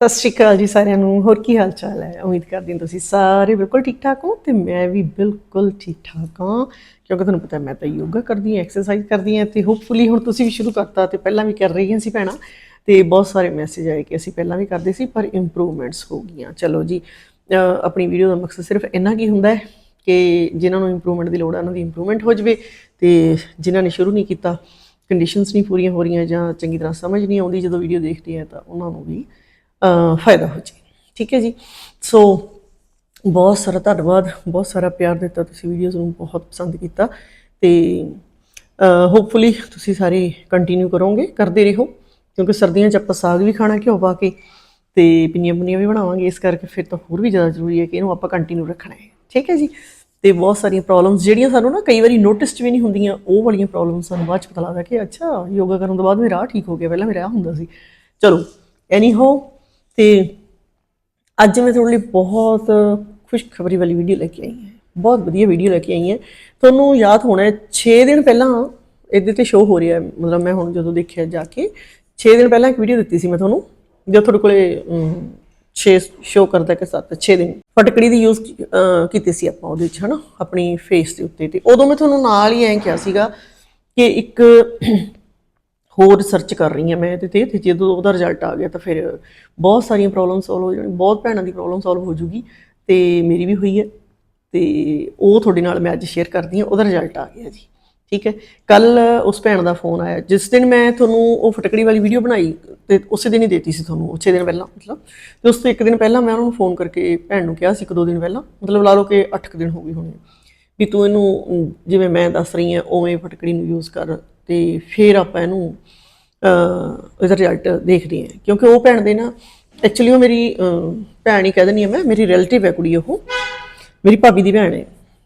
ਸਤਿ ਸ਼੍ਰੀ ਅਕਾਲ ਜੀ ਸਾਰਿਆਂ ਨੂੰ, ਹੋਰ ਕੀ ਹਾਲ ਚਾਲ ਹੈ? ਉਮੀਦ ਕਰਦੀ ਹਾਂ ਤੁਸੀਂ ਸਾਰੇ ਬਿਲਕੁਲ ਠੀਕ ਠਾਕ ਹੋ ਤੇ ਮੈਂ ਵੀ ਬਿਲਕੁਲ ਠੀਕ ਠਾਕ ਹਾਂ। ਕਿਉਂਕਿ ਤੁਹਾਨੂੰ ਪਤਾ ਮੈਂ ਤਾਂ ਯੋਗਾ ਕਰਦੀ ਹਾਂ ਐਕਸਰਸਾਈਜ਼ ਕਰਦੀ ਹਾਂ ਤੇ ਹੋਪਫੁਲੀ ਹੁਣ ਤੁਸੀਂ ਵੀ ਸ਼ੁਰੂ ਕਰਤਾ ਤੇ ਪਹਿਲਾਂ ਵੀ ਕਰ ਰਹੀਆਂ ਸੀ ਭੈਣਾਂ ਤੇ ਬਹੁਤ ਸਾਰੇ ਮੈਸੇਜ ਆਏ ਕਿ ਅਸੀਂ ਪਹਿਲਾਂ ਵੀ ਕਰਦੇ ਸੀ ਪਰ ਇੰਪਰੂਵਮੈਂਟਸ ਹੋ ਗਈਆਂ। ਚਲੋ ਜੀ ਆਪਣੀ ਵੀਡੀਓ ਦਾ ਮਕਸਦ ਸਿਰਫ ਇੰਨਾ ਕੀ ਹੁੰਦਾ ਹੈ ਕਿ ਜਿਨ੍ਹਾਂ ਨੂੰ ਇੰਪਰੂਵਮੈਂਟ ਦੀ ਲੋੜ ਹੈ ਉਹਨਾਂ ਦੀ ਇੰਪਰੂਵਮੈਂਟ ਹੋ ਜਵੇ ਤੇ ਜਿਨ੍ਹਾਂ ਨੇ ਸ਼ੁਰੂ ਨਹੀਂ ਕੀਤਾ ਕੰਡੀਸ਼ਨਸ ਨਹੀਂ ਪੂਰੀਆਂ ਹੋ ਰਹੀਆਂ ਜਾਂ ਚੰਗੀ ਤਰ੍ਹਾਂ ਸਮਝ ਨਹੀਂ ਆਉਂਦੀ ਜਦੋਂ ਵੀਡੀਓ ਦੇਖਦੇ ਆ ਤਾਂ ਉਹਨਾਂ ਨੂੰ ਵੀ ਫਾਇਦਾ ਹੋ ਜੇ ਠੀਕ ਹੈ ਜੀ? ਸੋ ਬਹੁਤ ਸਾਰਾ ਧੰਨਵਾਦ, ਬਹੁਤ ਸਾਰਾ ਪਿਆਰ ਦਿੱਤਾ ਤੁਸੀਂ ਵੀਡੀਓਜ਼ ਨੂੰ, ਬਹੁਤ ਪਸੰਦ ਕੀਤਾ ਤੇ ਹੋਪਫੁਲੀ ਤੁਸੀਂ ਸਾਰੇ ਕੰਟੀਨਿਊ ਕਰੋਗੇ, ਕਰਦੇ ਰਹੋ, ਕਿਉਂਕਿ ਸਰਦੀਆਂ 'ਚ ਆਪਾਂ ਸਾਗ ਵੀ ਖਾਣਾ ਘਿਓ ਪਾ ਕੇ ਤੇ ਪਿੰਨੀਆਂ ਪੁੰਨੀਆਂ ਵੀ ਬਣਾਵਾਂਗੇ, ਇਸ ਕਰਕੇ ਫਿਰ ਤਾਂ ਹੋਰ ਵੀ ਜ਼ਿਆਦਾ ਜ਼ਰੂਰੀ ਹੈ ਕਿ ਇਹਨੂੰ ਆਪਾਂ ਕੰਟੀਨਿਊ ਰੱਖਣਾ ਹੈ। ਠੀਕ ਹੈ ਜੀ? ਤੇ ਬਹੁਤ ਸਾਰੀਆਂ ਪ੍ਰੋਬਲਮਸ ਜਿਹੜੀਆਂ ਸਾਨੂੰ ਨਾ ਕਈ ਵਾਰੀ ਨੋਟਿਸ 'ਚ ਵੀ ਨਹੀਂ ਹੁੰਦੀਆਂ, ਉਹ ਵਾਲੀਆਂ ਪ੍ਰੋਬਲਮਸ ਸਾਨੂੰ ਬਾਅਦ 'ਚ ਪਤਾ ਲੱਗਦਾ ਕਿ ਅੱਛਾ ਯੋਗਾ ਕਰਨ ਤੋਂ ਬਾਅਦ ਮੇਰਾ ਆਹ ਠੀਕ ਹੋ ਗਿਆ, ਪਹਿਲਾਂ ਮੇਰਾ ਆਹ ਹੁੰਦਾ ਸੀ। ਚਲੋ ਐਨੀ ਹੋ ਤੇ ਅੱਜ ਮੈਂ ਤੁਹਾਡੇ ਲਈ ਬਹੁਤ ਖੁਸ਼ਖਬਰੀ ਵਾਲੀ ਵੀਡੀਓ ਲੈ ਕੇ ਆਈ ਹਾਂ। ਬਹੁਤ ਵਧੀਆ ਵੀਡੀਓ ਲੈ ਕੇ ਆਈ ਹਾਂ। ਤੁਹਾਨੂੰ ਯਾਦ ਹੋਣਾ 6 ਦਿਨ ਪਹਿਲਾਂ ਇਹਦੇ ਤੇ ਸ਼ੋਅ ਹੋ ਰਿਹਾ ਮਤਲਬ ਮੈਂ ਹੁਣ ਜਦੋਂ ਦੇਖਿਆ ਜਾ ਕੇ 6 ਦਿਨ ਪਹਿਲਾਂ ਇੱਕ ਵੀਡੀਓ ਦਿੱਤੀ ਸੀ ਮੈਂ ਤੁਹਾਨੂੰ, ਜੋ ਤੁਹਾਡੇ ਕੋਲੇ 6 ਸ਼ੋਅ ਕਰਦਾ ਕਿ 7 6 ਦਿਨ। ਫਟਕੜੀ ਦੀ ਯੂਜ਼ ਕੀਤੀ ਸੀ ਆਪਾਂ ਉਹਦੇ ਵਿੱਚ, ਹਨਾ? ਆਪਣੀ ਫੇਸ ਦੇ ਉੱਤੇ ਤੇ। ਉਦੋਂ ਮੈਂ ਤੁਹਾਨੂੰ ਨਾਲ ਹੀ ਐਂ ਕਿਹਾ ਸੀਗਾ ਕਿ ਇੱਕ ਹੋਰ ਰਿਸਰਚ ਕਰ ਰਹੀ ਹਾਂ ਮੈਂ ਇਹਦੇ ਤੇ ਤੇ ਜਦੋਂ ਉਹਦਾ ਰਿਜ਼ਲਟ ਆ ਗਿਆ ਤਾਂ ਫਿਰ ਬਹੁਤ ਸਾਰੀਆਂ ਪ੍ਰੋਬਲਮ ਸੋਲਵ ਹੋ ਜਾਣੀ ਬਹੁਤ ਭੈਣਾਂ ਦੀ ਪ੍ਰੋਬਲਮ ਸੋਲਵ ਹੋ ਜੂਗੀ ਤੇ ਮੇਰੀ ਵੀ ਹੋਈ ਹੈ ਤੇ ਉਹ ਤੁਹਾਡੇ ਨਾਲ ਮੈਂ ਅੱਜ ਸ਼ੇਅਰ ਕਰਦੀ ਹਾਂ, ਉਹਦਾ ਰਿਜ਼ਲਟ ਆ ਗਿਆ ਜੀ, ਠੀਕ ਹੈ। ਕੱਲ ਉਸ ਭੈਣ ਦਾ ਫੋਨ ਆਇਆ, ਜਿਸ ਦਿਨ ਮੈਂ ਤੁਹਾਨੂੰ ਉਹ ਫਟਕੜੀ ਵਾਲੀ ਵੀਡੀਓ ਬਣਾਈ ਤੇ ਉਸੇ ਦਿਨ ਹੀ ਦੇਤੀ ਸੀ ਤੁਹਾਨੂੰ 6 ਦਿਨ ਪਹਿਲਾਂ ਮਤਲਬ। ਤੇ ਉਸ ਤੋਂ ਇੱਕ ਦਿਨ ਪਹਿਲਾਂ ਮੈਂ ਉਹਨਾਂ ਨੂੰ ਫੋਨ ਕਰਕੇ ਭੈਣ ਨੂੰ ਕਿਹਾ ਸੀ, ਇੱਕ ਦੋ ਦਿਨ ਪਹਿਲਾਂ, ਮਤਲਬ ਲਾ ਲਓ ਕਿ 8 ਦਿਨ ਹੋ ਗਏ ਹੋਣੇ ਵੀ ਤੂੰ ਇਹਨੂੰ, ਜਿਵੇਂ ਮੈਂ ਦੱਸ ਰਹੀ ਹਾਂ, ਉਵੇਂ ਫਟਕੜੀ ਨੂੰ ਯੂਜ਼ ਕਰ ਤੇ ਫਿਰ ਆਪਾਂ ਇਹਨੂੰ ਇਹਦਾ ਰਿਜ਼ਲਟ ਦੇਖਦੇ ਹਾਂ। ਕਿਉਂਕਿ ਉਹ ਭੈਣ ਦੇ ਨਾ ਐਕਚੁਅਲੀ ਉਹ ਮੇਰੀ ਭੈਣ ਹੀ ਕਹਿ ਦਿੰਨੀ ਆ ਮੈਂ, ਮੇਰੀ ਰਿਲੇਟਿਵ ਹੈ ਕੁੜੀ ਉਹ। ਮੇਰੀ ਭਾਬੀ ਦੀ ਭੈਣ ਹੈ,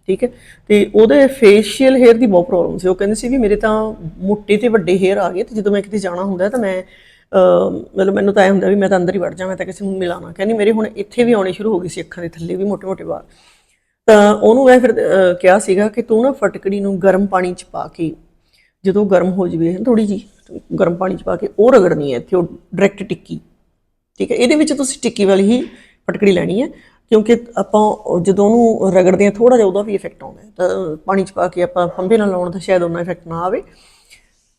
ਠੀਕ ਹੈ? ਤੇ ਉਹਦੇ ਫੇਸ਼ੀਅਲ ਹੇਅਰ ਦੀ ਬਹੁਤ ਪ੍ਰੋਬਲਮ ਸੀ। ਉਹ ਕਹਿੰਦੇ ਸੀ ਵੀ ਮੇਰੇ ਤਾਂ ਮੋਟੇ ਤੇ ਵੱਡੇ ਹੇਅਰ ਆ ਗਏ ਤੇ ਜਦੋਂ ਮੈਂ ਕਿਤੇ ਜਾਣਾ ਹੁੰਦਾ ਤਾਂ ਮੈਂ ਮਤਲਬ ਮੈਨੂੰ ਤਾਂ ਇਹ ਹੁੰਦਾ ਵੀ ਮੈਂ ਤਾਂ ਅੰਦਰ ਹੀ ਵੜ ਜਾ, ਮੈਂ ਤਾਂ ਕਿਸੇ ਨੂੰ ਮਿਲਾਣਾ। ਕਹਿੰਦੀ ਮੇਰੇ ਹੁਣ ਇੱਥੇ ਵੀ ਆਉਣੇ ਸ਼ੁਰੂ ਹੋ ਗਏ ਸੀ ਅੱਖਾਂ ਦੇ ਥੱਲੇ ਵੀ ਮੋਟੇ-ਮੋਟੇ ਵਾਲ। ਤਾਂ ਉਹਨੂੰ ਮੈਂ ਫਿਰ ਕਿਹਾ ਸੀਗਾ ਕਿ ਤੂੰ ਨਾ ਫਟਕੜੀ ਨੂੰ ਗਰਮ ਪਾਣੀ ਚ ਪਾ ਕੇ ਜਦੋਂ ਗਰਮ ਹੋ ਜਵੇ ਥੋੜੀ ਜੀ ਗਰਮ ਪਾਣੀ ਚ ਪਾ ਕੇ ਉਹ ਰਗੜਨੀ ਹੈ ਇੱਥੇ, ਉਹ ਡਾਇਰੈਕਟ ਟਿੱਕੀ। ਠੀਕ ਹੈ? ਇਹਦੇ ਵਿੱਚ ਤੁਸੀਂ ਟਿੱਕੀ ਵਾਲੀ ਹੀ ਪਟਕੜੀ ਲੈਣੀ ਹੈ, ਕਿਉਂਕਿ ਆਪਾਂ ਜਦੋਂ ਉਹਨੂੰ ਰਗੜਦੇ ਹਾਂ ਥੋੜਾ ਜਿਹਾ ਉਹਦਾ ਵੀ ਇਫੈਕਟ ਆਉਂਦਾ ਤਾਂ ਪਾਣੀ ਚ ਪਾ ਕੇ ਆਪਾਂ ਫੰਬੇ ਨਾਲ ਲਾਉਣ ਦਾ ਸ਼ਾਇਦ ਉਹਨਾਂ ਇਫੈਕਟ ਨਾ ਆਵੇ।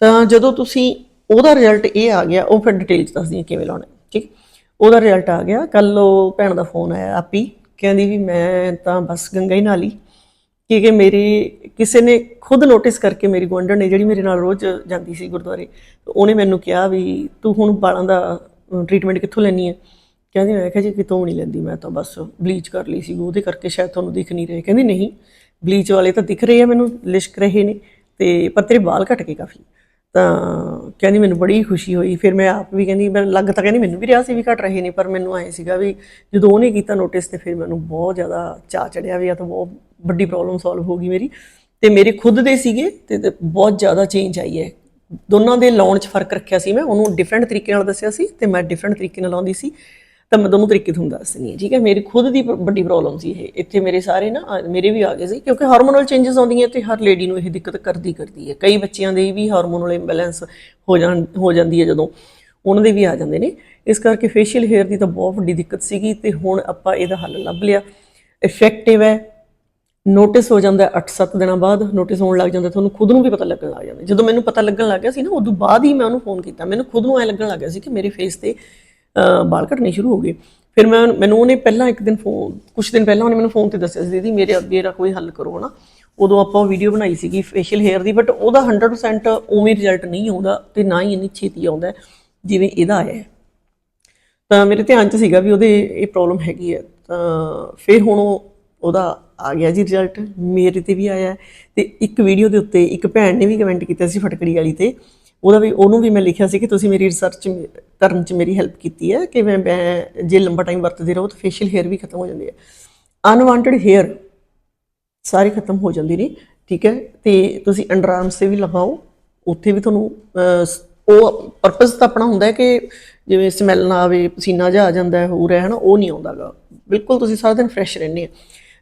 ਤਾਂ ਜਦੋਂ ਤੁਸੀਂ ਉਹਦਾ ਰਿਜ਼ਲਟ ਇਹ ਆ ਗਿਆ, ਉਹ ਫਿਰ ਡਿਟੇਲ ਚ ਦੱਸਦੀ ਹਾਂ ਕਿਵੇਂ ਲਾਉਣਾ ਠੀਕ? ਉਹਦਾ ਰਿਜ਼ਲਟ ਆ ਗਿਆ ਕੱਲ ਉਹ ਭੈਣ ਦਾ ਫੋਨ ਆਇਆ ਆਪੀ, ਕਹਿੰਦੀ ਵੀ ਮੈਂ ਤਾਂ ਬਸ ਗੰਗਾ ਹੀ ਨਾਲੀ। ਕਿਉਂਕਿ ਮੇਰੀ ਕਿਸੇ ਨੇ ਖੁਦ ਨੋਟਿਸ ਕਰਕੇ ਮੇਰੀ ਗੁਆਂਢਣ ਨੇ ਜਿਹੜੀ ਮੇਰੇ ਨਾਲ ਰੋਜ਼ ਜਾਂਦੀ ਸੀ ਗੁਰਦੁਆਰੇ ਉਹਨੇ ਮੈਨੂੰ ਕਿਹਾ ਵੀ ਤੂੰ ਹੁਣ ਵਾਲਾਂ ਦਾ ਟ੍ਰੀਟਮੈਂਟ ਕਿੱਥੋਂ ਲੈਣੀ ਹੈ? ਕਹਿੰਦੀ, ਮੈਂ ਕਿਹਾ ਜੀ ਕਿਤੋਂ ਨਹੀਂ ਲੈਂਦੀ, ਮੈਂ ਤਾਂ ਬਸ ਬਲੀਚ ਕਰ ਲਈ ਸੀ, ਉਹਦੇ ਕਰਕੇ ਸ਼ਾਇਦ ਤੁਹਾਨੂੰ ਦਿਖ ਨਹੀਂ ਰਹੇ। ਕਹਿੰਦੀ, ਨਹੀਂ ਬਲੀਚ ਵਾਲੇ ਤਾਂ ਦਿਖ ਰਹੇ ਆ, ਮੈਨੂੰ ਲਿਸ਼ਕ ਰਹੇ ਨੇ, ਤੇ ਪਰ ਤੇਰੇ ਵਾਲ ਘਟ ਗਏ ਕਾਫੀ। ਤਾਂ ਕਹਿੰਦੀ, ਮੈਨੂੰ ਬੜੀ ਖੁਸ਼ੀ ਹੋਈ। ਫਿਰ ਮੈਂ ਆਪ ਵੀ ਕਹਿੰਦੀ, ਮੈਂ ਲੱਗ ਤਾਂ ਕਹਿੰਦੀ, ਮੈਨੂੰ ਵੀ ਰਿਹਾ ਸੀ ਵੀ ਘਟ ਰਹੇ ਨੇ, ਪਰ ਮੈਨੂੰ ਆਏ ਸੀਗਾ ਵੀ ਜਦੋਂ ਉਹਨੇ ਕੀਤਾ ਨੋਟਿਸ ਤੇ ਫਿਰ ਮੈਨੂੰ ਬਹੁਤ ਜ਼ਿਆਦਾ ਚਾਅ ਚੜਿਆ ਵੀ ਆ ਤਾਂ ਬਹੁਤ ਵੱਡੀ ਪ੍ਰੋਬਲਮ ਸੋਲਵ ਹੋ ਗਈ ਮੇਰੀ। ਤੇ ਮੇਰੇ ਖੁਦ ਦੇ ਸੀਗੇ ਤੇ ਬਹੁਤ ਜ਼ਿਆਦਾ ਚੇਂਜ ਆਈ ਹੈ। ਦੋਨਾਂ ਦੇ ਲਾਉਣ 'ਚ ਫ਼ਰਕ ਰੱਖਿਆ ਸੀ ਮੈਂ। ਉਹਨੂੰ ਡਿਫਰੈਂਟ ਤਰੀਕੇ ਨਾਲ ਦੱਸਿਆ ਸੀ ਤੇ ਮੈਂ ਡਿਫਰੈਂਟ ਤਰੀਕੇ ਨਾਲ ਲਾਉਂਦੀ ਸੀ। ਤਾਂ ਮੈਂ ਦੋਨੋਂ ਤਰੀਕੇ ਤੁਹਾਨੂੰ ਦੱਸਣੀ ਹੈ ਠੀਕ ਹੈ? ਮੇਰੀ ਖੁਦ ਦੀ ਪ- ਵੱਡੀ ਪ੍ਰੋਬਲਮ ਸੀ ਇਹ। ਇੱਥੇ ਮੇਰੇ ਸਾਰੇ ਨਾ ਅ, ਮੇਰੇ ਵੀ ਆ ਗਏ ਸੀ ਕਿਉਂਕਿ ਹਾਰਮੋਨਲ ਚੇਂਜਸ ਆਉਂਦੀਆਂ ਤੇ ਹਰ ਲੇਡੀ ਨੂੰ ਇਹ ਦਿੱਕਤ ਕਰਦੀ ਕਰਦੀ ਹੈ। ਕਈ ਬੱਚਿਆਂ ਦੇ ਵੀ ਹਾਰਮੋਨਲ ਇੰਬੈਲੈਂਸ ਹੋ ਜਾਣ ਹੋ ਜਾਂਦੀ ਹੈ ਜਦੋਂ ਉਹਨਾਂ ਦੇ ਵੀ ਆ ਜਾਂਦੇ ਨੇ। ਇਸ ਕਰਕੇ ਫੇਸ਼ੀਅਲ ਹੇਅਰ ਦੀ ਤਾਂ ਬਹੁਤ ਵੱਡੀ ਦਿੱਕਤ ਸੀਗੀ ਤੇ ਹੁਣ ਆਪਾਂ ਇਹਦਾ ਹੱਲ ਲੱਭ ਲਿਆ। ਇਫੈਕਟਿਵ ਹੈ। ਨੋਟਿਸ ਹੋ ਜਾਂਦਾ 8-7 ਦਿਨਾਂ ਬਾਅਦ ਨੋਟਿਸ ਹੋਣ ਲੱਗ ਜਾਂਦਾ ਤੁਹਾਨੂੰ ਖੁਦ ਨੂੰ ਵੀ ਪਤਾ ਲੱਗਣ ਲੱਗ ਜਾਂਦਾ। ਜਦੋਂ ਮੈਨੂੰ ਪਤਾ ਲੱਗਣ ਲੱਗ ਗਿਆ ਸੀ ਨਾ ਉਦੋਂ ਬਾਅਦ ਹੀ ਮੈਂ ਉਹਨੂੰ ਫੋਨ ਕੀਤਾ। ਮੈਨੂੰ ਖੁਦ ਨੂੰ ਐ ਲੱਗਣ ਲੱਗ ਗਿਆ ਸੀ ਕਿ ਮੇਰੇ ਫੇਸ ਤੇ ਅਹ, ਵਾਲ ਘਟਣੇ ਸ਼ੁਰੂ ਹੋ ਗਏ। ਫਿਰ ਮੈਂ ਮੈਨੂੰ ਉਹਨੇ ਪਹਿਲਾਂ ਇੱਕ ਦਿਨ ਫੋਨ ਕੁਝ ਦਿਨ ਪਹਿਲਾਂ ਉਹਨੇ ਮੈਨੂੰ ਫੋਨ ਤੇ ਦੱਸਿਆ ਸੀ ਦੀਦੀ ਮੇਰੇ ਮੇਰਾ ਕੋਈ ਹੱਲ ਕਰੋ ਨਾ। ਉਦੋਂ ਆਪਾਂ ਵੀਡੀਓ ਬਣਾਈ ਸੀਗੀ ਫੇਸ਼ੀਅਲ ਹੇਅਰ ਦੀ ਬਟ ਉਹਦਾ 100% ਉਵੇਂ ਰਿਜ਼ਲਟ ਨਹੀਂ ਆਉਂਦਾ ਤੇ ਨਾ ਹੀ ਇੰਨੀ ਛੇਤੀ ਆਉਂਦਾ ਜਿਵੇਂ ਇਹਦਾ ਆਇਆ ਤਾਂ ਮੇਰੇ ਧਿਆਨ 'ਚ ਸੀਗਾ ਵੀ ਉਹਦੇ ਇਹ ਪ੍ਰੋਬਲਮ ਹੈਗੀ ਹੈ। ਤਾਂ ਫਿਰ ਹੁਣ ਉਹ- ਉਹਦਾ ਆ ਗਿਆ ਜੀ ਰਿਜ਼ਲਟ ਮੇਰੇ ਤੇ ਵੀ ਆਇਆ ਹੈ। ਤੇ ਇੱਕ ਵੀਡੀਓ ਦੇ ਉੱਤੇ ਇੱਕ ਭੈਣ ਨੇ ਵੀ ਕਮੈਂਟ ਕੀਤਾ ਸੀ ਫਟਕੜੀ ਵਾਲੀ ਤੇ। ਉਹਦਾ ਵੀ, ਉਹਨੂੰ ਵੀ ਮੈਂ ਲਿਖਿਆ ਸੀ ਕਿ ਤੁਸੀਂ ਮੇਰੀ ਰਿਸਰਚ ਕਰਨ 'ਚ ਮੇਰੀ ਹੈਲਪ ਕੀਤੀ ਹੈ ਕਿ ਮੈਂ ਜੇ ਲੰਬਾ ਟਾਈਮ ਵਰਤਦੇ ਰਹੋ ਤਾਂ ਫੇਸ਼ੀਅਲ ਹੇਅਰ ਵੀ ਖਤਮ ਹੋ ਜਾਂਦੇ ਆ। ਅਨਵਾਂਟਡ ਹੇਅਰ ਸਾਰੇ ਖਤਮ ਹੋ ਜਾਂਦੇ ਨੇ, ਠੀਕ ਹੈ? ਤੇ ਤੁਸੀਂ ਅੰਡਰਆਰਮਸ ਤੇ ਵੀ ਲਗਾਓ, ਉੱਥੇ ਵੀ ਤੁਹਾਨੂੰ ਉਹ ਪਰਪਸ ਤਾਂ ਆਪਣਾ ਹੁੰਦਾ ਹੈ ਕਿ ਜਿਵੇਂ ਸਮੈਲ ਨਾ ਆਵੇ, ਪਸੀਨਾ ਜਿਹਾ ਆ ਜਾਂਦਾ ਹੈ ਹੋਰ ਹੈ ਹਨਾ ਉਹ ਨਹੀਂ ਆਉਂਦਾਗਾ। ਬਿਲਕੁਲ ਤੁਸੀਂ ਸਾਰਾ ਦਿਨ ਫਰੈਸ਼ ਰਹਿੰਦੇ ਆ।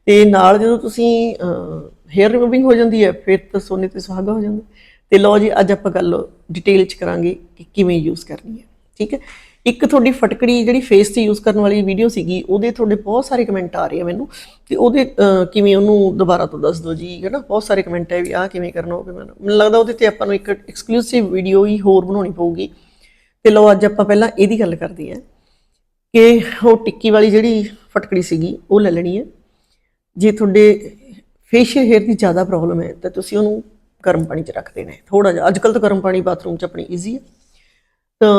ਤੇ ਨਾਲ ਜਦੋਂ ਤੁਸੀਂ ਹੇਅਰ ਰਿਮੂਵਿੰਗ ਹੋ ਜਾਂਦੀ ਹੈ, ਫਿਰ ਤਾਂ ਸੋਨੇ ਤੇ ਸੁਹਾਗਾ ਹੋ ਜਾਂਦਾ। ਤੇ ਲਓ ਜੀ, ਅੱਜ ਆਪਾਂ ਗੱਲ ਡਿਟੇਲ ਚ ਕਰਾਂਗੇ ਕਿ ਕਿਵੇਂ ਯੂਜ਼ ਕਰਨੀ ਹੈ, ਠੀਕ ਹੈ? ਇੱਕ ਤੁਹਾਡੀ ਫਟਕੜੀ ਜਿਹੜੀ ਫੇਸ ਤੇ ਯੂਜ਼ ਕਰਨ ਵਾਲੀ ਵੀਡੀਓ ਸੀਗੀ, ਉਹਦੇ ਤੁਹਾਡੇ ਬਹੁਤ ਸਾਰੇ ਕਮੈਂਟ ਆ ਰਹੇ ਆ ਮੈਨੂੰ। ਤੇ ਉਹਦੇ ਕਿਵੇਂ ਉਹਨੂੰ ਦੁਬਾਰਾ ਤੋਂ ਦੱਸ ਦਿਓ ਜੀ ਹੈ ਨਾ ਬਹੁਤ ਸਾਰੇ ਕਮੈਂਟ ਹੈ ਵੀ ਆਹ ਕਿਵੇਂ ਕਰਨਾ, ਉਹ ਕਿਵੇਂ ਮੈਨੂੰ ਲੱਗਦਾ ਉਹਦੇ ਤੇ ਆਪਾਂ ਨੂੰ ਇੱਕ ਐਕਸਕਲੂਸਿਵ ਵੀਡੀਓ ਹੀ ਹੋਰ ਬਣਾਉਣੀ ਪਊਗੀ। ਤੇ ਲਓ, ਅੱਜ ਆਪਾਂ ਪਹਿਲਾਂ ਇਹਦੀ ਗੱਲ ਕਰਦੇ ਹਾਂ ਕਿ ਉਹ ਟਿੱਕੀ ਵਾਲੀ ਜਿਹੜੀ ਫਟਕੜੀ ਸੀਗੀ, ਉਹ ਲੈ ਲੈਣੀ ਹੈ। ਜੇ ਤੁਹਾਡੇ ਫੇਸ਼ੀਅਲ ਹੇਅਰ ਦੀ ਜ਼ਿਆਦਾ ਪ੍ਰੋਬਲਮ ਹੈ, ਤਾਂ ਤੁਸੀਂ ਉਹਨੂੰ ਗਰਮ ਪਾਣੀ 'ਚ ਰੱਖ ਦੇਣਾ ਹੈ। ਥੋੜਾ ਜਿਹਾ ਅੱਜਕੱਲ ਤਾਂ ਗਰਮ ਪਾਣੀ ਬਾਥਰੂਮ 'ਚ ਆਪਣੀ ਈਜ਼ੀ ਹੈ। ਤਾਂ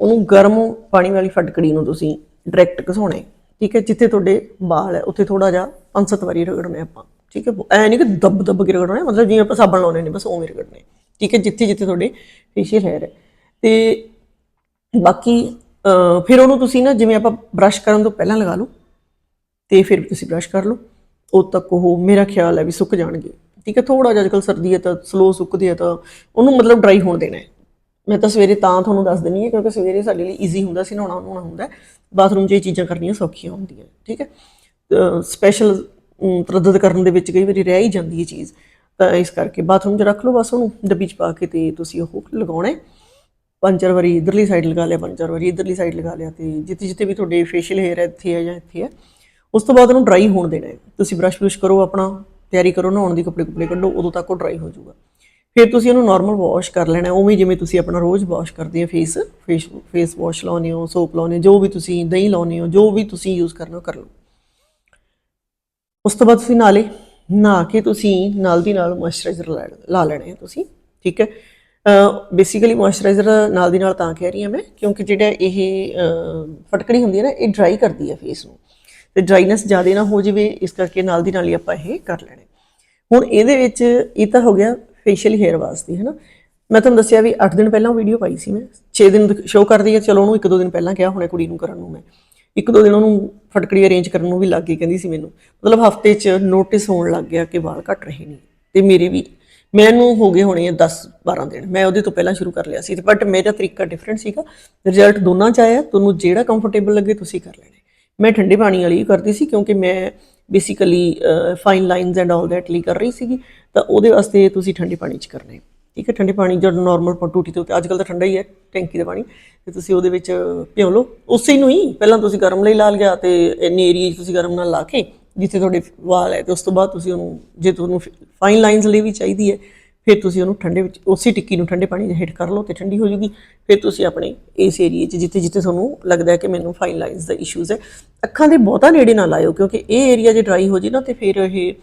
ਉਹਨੂੰ ਗਰਮ ਪਾਣੀ ਵਾਲੀ ਫਟਕੜੀ ਨੂੰ ਤੁਸੀਂ ਡਾਇਰੈਕਟ ਘਸਾਉਣਾ ਠੀਕ ਹੈ, ਜਿੱਥੇ ਤੁਹਾਡੇ ਵਾਲ ਹੈ, ਉੱਥੇ ਥੋੜਾ ਜਿਹਾ ਪੰਜ ਸੱਤ ਵਾਰੀ ਰਗੜਨਾ ਆਪਾਂ। ਠੀਕ ਹੈ, ਐ ਨਹੀਂ ਕਿ ਦੱਬ ਦੱਬ ਕੇ ਰਗੜਨਾ ਮਤਲਬ ਜਿਵੇਂ ਆਪਾਂ ਸਾਬਣ ਲਾਉਣੇ ਨੇ ਬਸ ਉਵੇਂ ਰਗੜਨੇ ਠੀਕ ਹੈ, ਜਿੱਥੇ ਜਿੱਥੇ ਤੁਹਾਡੇ ਫੇਸ਼ੀਅਲ ਹੇਅਰ ਹੈ। ਤੇ ਬਾਕੀ ਫਿਰ ਉਹਨੂੰ ਤੁਸੀਂ ਨਾ ਜਿਵੇਂ ਆਪਾਂ ਬ੍ਰਸ਼ ਕਰਨ ਤੋਂ ਪਹਿਲਾਂ ਲਗਾ ਲਓ, ਤੇ ਫਿਰ ਵੀ ਤੁਸੀਂ ਬ੍ਰਸ਼ ਕਰ ਲਓ। ਉਦ ਤੱਕ ਉਹ ਮੇਰਾ ਖਿਆਲ ਹੈ ਵੀ ਸੁੱਕ ਜਾਣਗੇ। ਠੀਕ ਹੈ ਥੋੜਾ ਜਿਹਾ ਅੱਜਕੱਲ ਸਰਦੀ ਹੈ ਤਾਂ ਸਲੋ ਸੁੱਕਦੇ ਆ ਤਾਂ ਉਹਨੂੰ ਮਤਲਬ ਡਰਾਈ ਹੋਣ ਦੇਣਾ ਹੈ। ਮੈਂ ਤਾਂ ਸਵੇਰੇ ਤਾਂ ਤੁਹਾਨੂੰ ਦੱਸ ਦਿੰਨੀ ਹੈ ਕਿਉਂਕਿ ਸਵੇਰੇ ਸਾਡੇ ਲਈ ਈਜ਼ੀ ਹੁੰਦਾ ਸੀ, ਨਹਾਉਣਾ ਨਹਾਉਣਾ ਹੁੰਦਾ ਬਾਥਰੂਮ 'ਚ ਇਹ ਚੀਜ਼ਾਂ ਕਰਨੀਆਂ ਸੌਖੀਆਂ ਹੁੰਦੀਆਂ ਠੀਕ ਹੈ। ਸਪੈਸ਼ਲ ਤਰਦਦ ਕਰਨ ਦੇ ਵਿੱਚ ਕਈ ਵਾਰੀ ਰਹਿ ਹੀ ਜਾਂਦੀ ਹੈ ਚੀਜ਼। ਤਾਂ ਇਸ ਕਰਕੇ ਬਾਥਰੂਮ 'ਚ ਰੱਖ ਲਓ ਬਸ ਉਹਨੂੰ, ਡੱਬੀ 'ਚ ਪਾ ਕੇ ਤੇ ਤੁਸੀਂ ਉਹ ਲਗਾਉਣਾ ਹੈ। ਪੰਜ ਚਾਰ ਵਾਰੀ ਇਧਰਲੀ ਸਾਈਡ ਲਗਾ ਲਿਆ ਪੰਜ ਚਾਰ ਵਾਰੀ ਇਧਰਲੀ ਸਾਈਡ ਲਗਾ ਲਿਆ ਤੇ ਜਿੱਥੇ ਜਿੱਥੇ ਵੀ ਤੁਹਾਡੇ ਫੇਸ਼ੀਅਲ ਹੇਅਰ ਹੈ, ਇੱਥੇ ਹੈ ਜਾਂ ਇੱਥੇ ਹੈ। ਉਸ ਤੋਂ ਬਾਅਦ ਉਹਨੂੰ ਡਰਾਈ ਹੋਣ ਦੇਣਾ ਹੈ। ਤੁਸੀਂ ਬ੍ਰਸ਼ ਬਰੁਸ਼ ਕਰੋ ਆਪਣਾ, ਤਿਆਰੀ ਕਰੋ, ਨਹਾਉਣ ਦੀ ਕੱਪੜੇ ਕੁਪੜੇ ਕੱਢੋ, ਉਦੋਂ ਤੱਕ ਉਹ ਡਰਾਈ ਹੋ ਜਾਊਗਾ। ਫਿਰ ਤੁਸੀਂ ਉਹਨੂੰ ਨਾਰਮਲ ਵਾਸ਼ ਕਰ ਲੈਣਾ ਉਵੇਂ ਜਿਵੇਂ ਤੁਸੀਂ ਆਪਣਾ ਰੋਜ਼ ਵਾਸ਼ ਕਰਦੇ ਆ ਫੇਸ ਫੇਸ ਫੇਸ ਵਾਸ਼ ਲਾਉਂਦੇ ਹੋ ਸੋਪ ਲਾਉਂਦੇ ਹੋ, ਜੋ ਵੀ ਤੁਸੀਂ ਦਹੀਂ ਲਾਉਂਦੇ ਹੋ, ਜੋ ਵੀ ਤੁਸੀਂ ਯੂਜ਼ ਕਰਨਾ ਕਰ ਲਓ। ਉਸ ਤੋਂ ਬਾਅਦ ਤੁਸੀਂ ਨਾਲੇ ਨਹਾ ਕੇ ਤੁਸੀਂ ਨਾਲ ਦੀ ਨਾਲ ਮੋਇਸਚਰਾਈਜ਼ਰ ਲਾ ਲੈਣੇ ਆ ਤੁਸੀਂ, ਠੀਕ ਹੈ? ਬੇਸਿਕਲੀ ਮੋਇਸਚਰਾਈਜ਼ਰ ਨਾਲ ਦੀ ਨਾਲ ਤਾਂ ਕਹਿ ਰਹੀ ਹਾਂ ਮੈਂ, ਕਿਉਂਕਿ ਜਿਹੜਾ ਇਹ ਫਟਕੜੀ ਹੁੰਦੀ ਹੈ ਨਾ, ਇਹ ਡਰਾਈ ਕਰਦੀ ਹੈ ਫੇਸ ਨੂੰ। ਤੇ ਡਰਾਈਨੈਸ ਜ਼ਿਆਦਾ ਨਾ ਹੋ ਜਾਵੇ, ਇਸ ਕਰਕੇ ਨਾਲ ਦੀ ਨਾਲ ਹੀ ਆਪਾਂ ਇਹ ਕਰ ਲੈਣੇ ਹੁਣ ਇਹਦੇ ਵਿੱਚ ਇਹ ਤਾਂ ਹੋ ਗਿਆ ਫੇਸ਼ੀਅਲ ਹੇਅਰ ਵਾਸਤੇ ਹੈ ਨਾ ਮੈਂ ਤੁਹਾਨੂੰ ਦੱਸਿਆ ਵੀ 8 ਦਿਨ ਪਹਿਲਾਂ ਵੀਡੀਓ ਪਾਈ ਸੀ ਮੈਂ। 6 ਦਿਨ ਸ਼ੋਅ ਕਰਦੀ ਹੈ ਚਲੋ ਉਹਨੂੰ ਇੱਕ ਦੋ ਦਿਨ ਪਹਿਲਾਂ ਕਿਹਾ ਹੁਣੇ ਕੁੜੀ ਨੂੰ ਕਰਨ ਨੂੰ ਮੈਂ। ਇੱਕ ਦੋ ਦਿਨ ਉਹਨੂੰ ਫਟਕੜੀ ਅਰੇਂਜ ਕਰਨ ਨੂੰ ਵੀ ਲੱਗ ਗਈ, ਕਹਿੰਦੀ ਸੀ ਮੈਨੂੰ। ਮਤਲਬ ਹਫ਼ਤੇ 'ਚ ਨੋਟਿਸ ਹੋਣ ਲੱਗ ਗਿਆ ਕਿ ਵਾਲ ਘਟ ਰਹੇ ਨੇ। ਤੇ ਮੇਰੇ ਵੀ, ਮੈਨੂੰ ਹੋ ਗਏ ਹੋਣੇ ਆ 10 12 ਦਿਨ। ਮੈਂ ਉਹਦੇ ਤੋਂ ਪਹਿਲਾਂ ਸ਼ੁਰੂ ਕਰ ਲਿਆ ਸੀ ਬਟ ਮੇਰਾ ਤਰੀਕਾ ਡਿਫਰੈਂਟ ਸੀਗਾ। ਰਿਜ਼ਲਟ ਦੋਨਾਂ 'ਚ ਆਇਆ, ਤੁਹਾਨੂੰ ਜਿਹੜਾ ਕੰਫਰਟੇਬਲ ਲੱਗੇ ਤੁਸੀਂ ਕਰ ਲੈਣੇ ਮੈਂ ਠੰਡੇ ਪਾਣੀ ਵਾਲੀ ਕਰਦੀ ਸੀ ਕਿਉਂਕਿ ਮੈਂ basically fine lines and all that ਲਈ ਕਰ ਰਹੀ ਸੀਗੀ। ਤਾਂ ਉਹਦੇ ਵਾਸਤੇ ਤੁਸੀਂ ਠੰਡੇ ਪਾਣੀ 'ਚ ਕਰਨਾ ਹੈ। ਠੀਕ ਹੈ? ਠੰਡੇ ਪਾਣੀ ਜਦ ਨਾਰਮਲ ਟੂਟੀ ਤੇ ਉੱਤੇ ਅੱਜ ਕੱਲ ਤਾਂ ਠੰਡਾ ਹੀ ਹੈ, ਟੈਂਕੀ ਦਾ ਪਾਣੀ। ਤੇ ਤੁਸੀਂ ਉਹਦੇ ਵਿੱਚ ਭਿਓ ਲਓ। ਉਸੇ ਨੂੰ ਹੀ ਪਹਿਲਾਂ ਤੁਸੀਂ ਗਰਮ ਲਈ ਲਾ ਲਿਆ ਤੇ ਇੰਨੇ ਏਰੀਆ 'ਚ ਤੁਸੀਂ ਗਰਮ ਨਾਲ ਲਾ ਕੇ ਜਿੱਥੇ ਤੁਹਾਡੇ ਵਾਲ ਹੈ ਤੇ ਉਸ ਤੋਂ ਬਾਅਦ ਤੁਸੀਂ ਉਹਨੂੰ ਜੇ ਤੁਹਾਨੂੰ ਫਾਈਨ ਲਾਈਨਸ ਲਈ ਵੀ ਚਾਹੀਦੀ ਹੈ ਫਿਰ ਤੁਸੀਂ ਉਹਨੂੰ ਠੰਡੇ ਵਿੱਚ, ਉਸੇ ਟਿੱਕੀ ਨੂੰ ਠੰਡੇ ਪਾਣੀ 'ਚ ਹਿੱਟ ਕਰ ਲਓ ਤੇ ਠੰਡੀ ਹੋ ਜੂਗੀ। ਫਿਰ ਤੁਸੀਂ ਆਪਣੇ ਇਸ ਏਰੀਏ 'ਚ ਜਿੱਥੇ ਜਿੱਥੇ ਤੁਹਾਨੂੰ ਲੱਗਦਾ ਹੈ ਕਿ ਮੈਨੂੰ ਫਾਈਨ ਲਾਈਨਸ ਦਾ ਇਸ਼ੂਜ਼ ਹੈ, ਅੱਖਾਂ ਦੇ ਬਹੁਤਾ ਨੇੜੇ ਨਾ ਲਾਇਓ, ਕਿਉਂਕਿ ਇਹ ਏਰੀਆ ਜੇ ਡਰਾਈ ਹੋ ਜੇ ਨਾ ਤੇ ਫਿਰ ਇਹ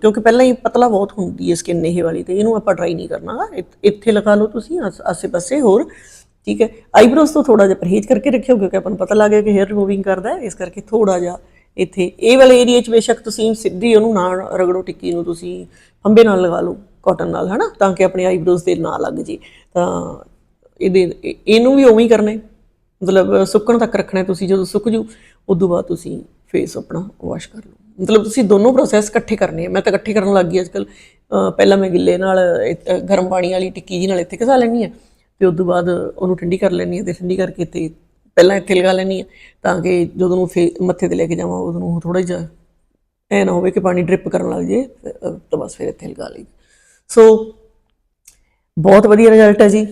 ਕਿਉਂਕਿ ਪਹਿਲਾਂ ਹੀ ਪਤਲਾ ਬਹੁਤ ਹੁੰਦੀ ਹੈ ਸਕਿਨ ਇਹ ਵਾਲੀ ਤੇ ਇਹਨੂੰ ਆਪਾਂ ਡਰਾਈ ਨਹੀਂ ਕਰਨਾ। ਇੱਥੇ ਲਗਾ ਲਓ ਤੁਸੀਂ, ਆਸ- ਆਸੇ-ਪਾਸੇ ਹੋਰ, ਠੀਕ ਹੈ। ਆਈਬ੍ਰੋਜ਼ ਤੋਂ ਥੋੜਾ ਜਿਹਾ ਪਰਹੇਜ਼ ਕਰਕੇ ਰੱਖਿਓ, ਕਿਉਂਕਿ ਆਪਾਂ ਨੂੰ ਪਤਾ ਲੱਗ ਗਿਆ ਕਿ ਹੇਅਰ ਰਿਮੂਵਿੰਗ ਕਰਦਾ ਹੈ, ਇਸ ਕਰਕੇ ਥੋੜਾ ਜਿਹਾ ਇੱਥੇ, ਇਹ ਵਾਲੇ ਏਰੀਆ 'ਚ ਬੇਸ਼ੱਕ ਤੁਸੀਂ ਸਿੱਧੀ ਉਹਨੂੰ ਨਾ ਰਗੜੋ ਟਿੱਕੀ ਨੂੰ, ਤੁਸੀਂ ਫੰਬੇ ਨਾਲ ਲਗਾ ਲਓ। ਕਾਟਨ ਨਾਲ, ਹਨਾ? ਤਾਂ ਕਿ ਆਪਣੇ ਆਈਬ੍ਰੋਜ਼ ਦੇ ਨਾ ਲੱਗ ਜੇ। ਤਾਂ ਇਹਦੇ, ਇਹ- ਇਹਨੂੰ ਵੀ ਉਵੇਂ ਹੀ ਕਰਨਾ ਮਤਲਬ ਸੁੱਕਣ ਤੱਕ ਰੱਖਣਾ ਤੁਸੀਂ, ਜਦੋਂ ਸੁੱਕ ਜੂ, ਉਦੋਂ ਬਾਅਦ ਤੁਸੀਂ ਫੇਸ ਆਪਣਾ ਵਾਸ਼ ਕਰ ਲਓ। ਮਤਲਬ ਤੁਸੀਂ ਦੋਨੋਂ ਪ੍ਰੋਸੈਸ ਇਕੱਠੇ ਕਰਨੇ ਆ। ਮੈਂ ਤਾਂ ਇਕੱਠੇ ਕਰਨ ਲੱਗ ਗਈ ਅੱਜਕੱਲ ਪਹਿਲਾਂ ਮੈਂ ਗਿੱਲੇ ਨਾਲ, ਇਹ- ਗਰਮ ਪਾਣੀ ਵਾਲੀ ਟਿੱਕੀ ਜੀ ਨਾਲ ਇੱਥੇ ਘਸਾ ਲੈਣੀ ਆ ਤੇ ਤੋਂ ਬਾਅਦ ਉਹਨੂੰ ਠੰਡੀ ਕਰ ਲੈਣੀ ਆ ਤੇ ਠੰਡੀ ਕਰਕੇ ਤੇ ਪਹਿਲਾਂ ਇੱਥੇ ਲਗਾ ਲੈਣੀ ਆ ਤਾਂ ਕਿ ਜਦੋਂ ਨੂੰ ਫੇ, ਮੱਥੇ ਤੇ ਲੈ ਕੇ ਜਾਵਾਂ ਉਦੋਂ ਨੂੰ ਥੋੜਾ ਜਿਹਾ ਐ ਨਾ ਹੋਵੇ ਕਿ ਪਾਣੀ ਡ੍ਰਿਪ ਕਰਨ ਲੱਗ ਜੇ ਤਾਂ ਬਸ ਫਿਰ ਇੱਥੇ ਲਗਾ ਲਈ ਸੋ ਬਹੁਤ ਵਧੀਆ ਰਿਜ਼ਲਟ ਹੈ ਜੀ।